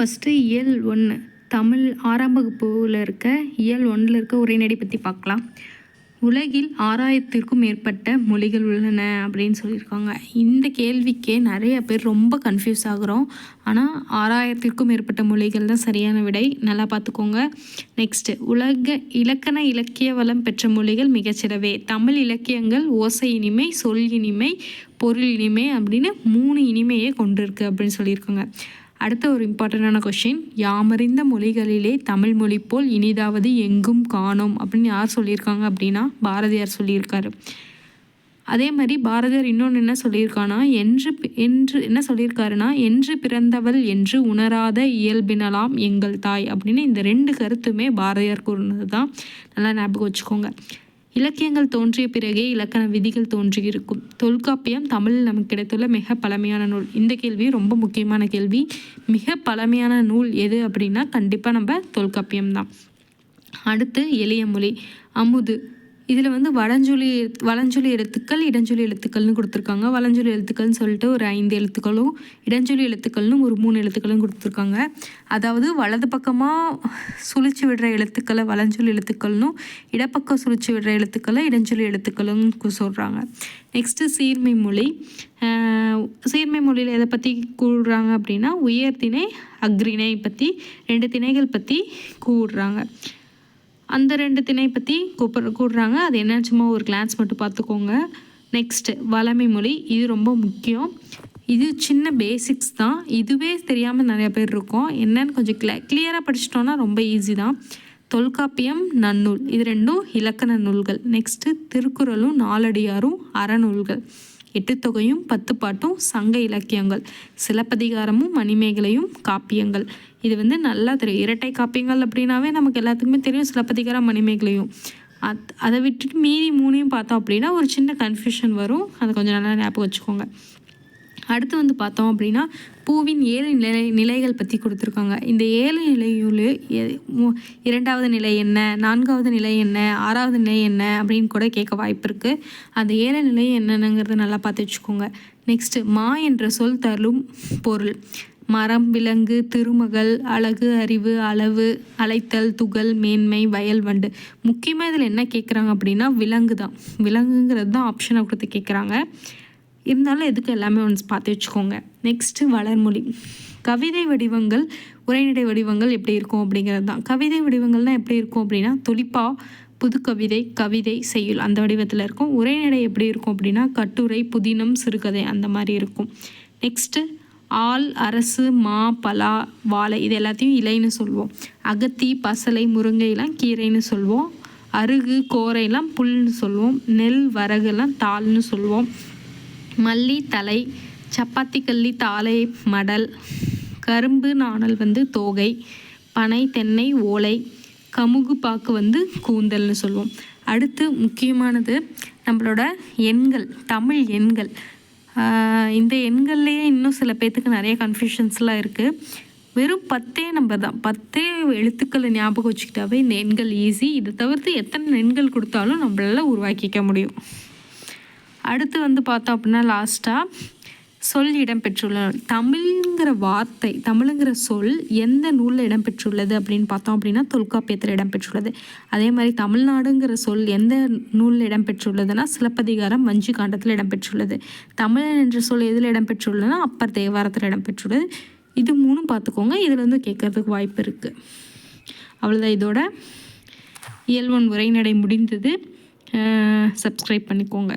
First இயல் ஒன்று தமிழ் ஆறாம் வகுப்புல இருக்க இயல் ஒன்றில் இருக்க உரைநடை பற்றி பார்க்கலாம் உலகில் ஆறாயிரத்திற்கும் மேற்பட்ட மொழிகள் உள்ளன அப்படின்னு சொல்லியிருக்காங்க. இந்த கேள்விக்கே நிறைய பேர் ரொம்ப கன்ஃபியூஸ் ஆகுறோம். ஆனால் ஆறாயிரத்திற்கும் மேற்பட்ட மொழிகள் தான் சரியான விடை. நல்லா பார்த்துக்கோங்க நெக்ஸ்ட்டு உலக இலக்கண இலக்கிய வளம் பெற்ற மொழிகள் மிகச்சிறவே தமிழ் இலக்கியங்கள் ஓசை இனிமை சொல் இனிமை பொருள் இனிமை அப்படின்னு மூணு இனிமையை கொண்டிருக்கு அப்படின்னு சொல்லியிருக்காங்க. அடுத்த ஒரு இம்பார்ட்டண்ட்டான கொஷின் யாமறிந்த மொழிகளிலே தமிழ் மொழி போல் இனிதாவது எங்கும் காணோம் அப்படின்னு யார் சொல்லியிருக்காங்க அப்படின்னா பாரதியார் சொல்லியிருக்காரு. அதே மாதிரி பாரதியார் இன்னொன்று என்ன சொல்லியிருக்கானா என்று என்று என்ன சொல்லியிருக்காருன்னா என்று பிறந்தவள் என்று உணராத இயல்பினலாம் எங்கள் தாய் அப்படின்னு இந்த ரெண்டு கருத்துமே பாரதியார் கூறினது தான் நல்லா ஞாபகம் வச்சுக்கோங்க. இலக்கியங்கள் தோன்றிய பிறகே இலக்கண விதிகள் தோன்றியிருக்கும். தொல்காப்பியம் தமிழில் நமக்கு கிடைத்துள்ள மிக பழமையான நூல். இந்த கேள்வி ரொம்ப முக்கியமான கேள்வி. மிக பழமையான நூல் எது அப்படின்னா கண்டிப்பாக நம்ம தொல்காப்பியம் தான் அடுத்து எளிய மொழி. அமுது. இதில் வந்து வடஞ்சொலி வளஞ்சொலி எழுத்துக்கள் இடஞ்சொலி எழுத்துக்கள்னு கொடுத்துருக்காங்க. வளஞ்சொலி எழுத்துக்கள்னு சொல்லிட்டு ஒரு ஐந்து எழுத்துக்களும் இடஞ்சொலி எழுத்துக்கள்னு ஒரு மூணு எழுத்துக்களும் கொடுத்துருக்காங்க. அதாவது வலது பக்கமாக சுழிச்சு விடுற எழுத்துக்களை வளஞ்சொலி எழுத்துக்கள்னும் இடப்பக்கம் சுழிச்சு விடுற எழுத்துக்களை இடஞ்சொலி எழுத்துக்களும் சொல்கிறாங்க நெக்ஸ்ட்டு சீர்மை மொழி. சீர்மை மொழியில் எதை பற்றி கூடுறாங்க அப்படின்னா உயர்திணை அக்ரிணை பற்றி ரெண்டு திணைகள் பற்றி கூடுறாங்க அந்த ரெண்டு திணை பற்றி கூப்பிட கூடுறாங்க. அது என்ன சும்மா ஒரு கிளான்ஸ் மட்டும் பார்த்துக்கோங்க. நெக்ஸ்ட்டு வளமை மொழி. இது ரொம்ப முக்கியம். இது சின்ன பேசிக்ஸ் தான். இதுவே தெரியாமல் நிறைய பேர் இருக்கோம். என்னன்னு கொஞ்சம் கிள கிளியராக படிச்சிட்டோன்னா ரொம்ப ஈஸி தான். தொல்காப்பியம் நன்னூல். இது ரெண்டும் இலக்கண நூல்கள். நெக்ஸ்ட்டு திருக்குறளும் நாலடியாரும் அறநூல்கள். எட்டுத்தொகையும் பத்து பாட்டும் சங்க இலக்கியங்கள். சிலப்பதிகாரமும் மணிமேகலையும் காப்பியங்கள். இது வந்து நல்லா தெரியும். இரட்டை காப்பியங்கள் அப்படின்னாவே நமக்கு எல்லாத்துக்குமே தெரியும். சிலப்பதிகாரம் மணிமேகலையும். அத் அதை விட்டுட்டு மீதி மூணையும் பார்த்தோம் அப்படின்னா ஒரு சின்ன கன்ஃபியூஷன் வரும். அதை கொஞ்சம் நல்லா ஞாபகம் வச்சுக்கோங்க. அடுத்து வந்து பார்த்தோம் அப்படின்னா பூவின் ஏழு நிலை நிலைகள் பற்றி கொடுத்துருக்காங்க. இந்த ஏழு நிலையுள் எ- இரண்டாவது நிலை என்ன நான்காவது நிலை என்ன ஆறாவது நிலை என்ன அப்படின்னு கூட கேட்க வாய்ப்பு இருக்குது அந்த ஏழு நிலை என்னென்னங்கிறத நல்லா பார்த்து வச்சுக்கோங்க. நெக்ஸ்ட்டு மா என்ற சொல் தரும் பொருள். மரம் விலங்கு திருமகள் அழகு அறிவு அளவு அழைத்தல் துகள் மேன்மை வயல் வண்டு. முக்கியமாக இதில் என்ன கேட்குறாங்க அப்படின்னா விலங்கு தான் விலங்குங்கிறது தான் ஆப்ஷனை கொடுத்து கேட்குறாங்க இருந்தாலும் எதுக்கு எல்லாமே ஒன்ஸ் பார்த்து வச்சுக்கோங்க. நெக்ஸ்ட்டு வளர்மொழி. கவிதை வடிவங்கள் உரைநடை வடிவங்கள் எப்படி இருக்கும் அப்படிங்கிறது தான். கவிதை வடிவங்கள்லாம் எப்படி இருக்கும் அப்படின்னா துளிப்பா புது கவிதை கவிதை செய்யுள் அந்த வடிவத்தில் இருக்கும். உரைநடை எப்படி இருக்கும் அப்படின்னா கட்டுரை புதினம் சிறுகதை அந்த மாதிரி இருக்கும். நெக்ஸ்ட்டு ஆள் அரசு மா பலா வாழை இது எல்லாத்தையும் இலைன்னு சொல்லுவோம் அகத்தி பசலை முருங்கையெல்லாம் கீரைன்னு சொல்லுவோம் அருகு கோரையெல்லாம் புல்னு சொல்லுவோம் நெல் வரகுலாம் தாள்னு சொல்லுவோம் மல்லி தலை சப்பாத்தி கல்லி தாளை மடல் கரும்பு நாணல் வந்து தோகை பனை தென்னை ஓலை கமுகு பாக்கு வந்து கூந்தல்னு சொல்லுவோம் அடுத்து முக்கியமானது நம்மளோட எண்கள் தமிழ் எண்கள். இந்த எண்கள்லேயே இன்னும் சில பேர்த்துக்கு நிறைய கன்ஃபியூஷன்ஸ்லாம் இருக்குது வெறும் பத்தே நம்பர் தான். பத்தே எழுத்துக்களை ஞாபகம் வச்சுக்கிட்டாவே இந்த எண்கள் ஈஸி இதை தவிர்த்து எத்தனை எண்கள் கொடுத்தாலும் நம்மளால உருவாக்கிக்க முடியும். அடுத்து வந்து பார்த்தோம் அப்படின்னா லாஸ்ட்டாக சொல் இடம்பெற்றுள்ள தமிழ்ங்கிற வார்த்தை தமிழுங்கிற சொல் எந்த நூலில் இடம்பெற்றுள்ளது அப்படின்னு பார்த்தோம் அப்படின்னா தொல்காப்பியத்தில் இடம்பெற்றுள்ளது. அதே மாதிரி தமிழ்நாடுங்கிற சொல் எந்த நூலில் இடம்பெற்றுள்ளதுன்னா சிலப்பதிகாரம் மஞ்சு காண்டத்தில் இடம்பெற்றுள்ளது. தமிழன் என்ற சொல் எதில் இடம்பெற்றுள்ளதுன்னா அப்பர் தேவாரத்தில் இடம்பெற்றுள்ளது. இது மூணும் பார்த்துக்கோங்க. இதில் வந்து கேட்கறதுக்கு வாய்ப்பு இருக்குது அவ்வளோதான் இதோட இயல்வன் உரைநடை முடிந்தது. சப்ஸ்கிரைப் பண்ணிக்கோங்க.